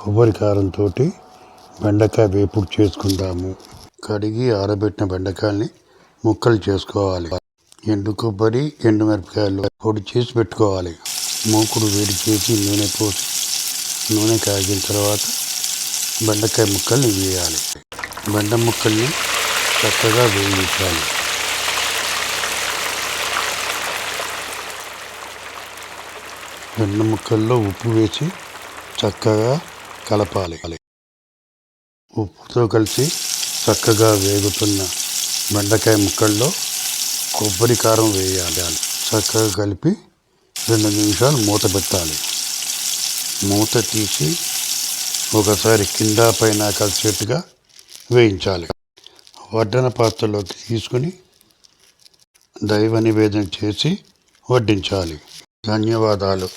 కొబ్బరి కారంతో బెండకాయ వేపుడు చేసుకుందాము. కడిగి ఆరబెట్టిన బెండకాయల్ని ముక్కలు చేసుకోవాలి. ఎండు కొబ్బరి ఎండు మిరపకాయలు పొడి చేసి పెట్టుకోవాలి. మూకుడు వేడి చేసి నూనె పోసి నూనె కాగిన తర్వాత బెండకాయ ముక్కల్ని వేయాలి. బెండ ముక్కల్ని చక్కగా వేయించాలి. బెండ ముక్కల్లో ఉప్పు వేసి చక్కగా కలపాలి. ఉప్పుతో కలిసి చక్కగా వేగుతున్న బెండకాయ ముక్కల్లో కొబ్బరి కారం వేయాలి. చక్కగా కలిపి రెండు నిమిషాలు మూత పెట్టాలి. మూత తీసి ఒకసారి కింద పైన కలిసేట్టుగా వేయించాలి. వడ్డన పాత్రలోకి తీసుకుని దైవ నివేదన చేసి వడ్డించాలి. ధన్యవాదాలు.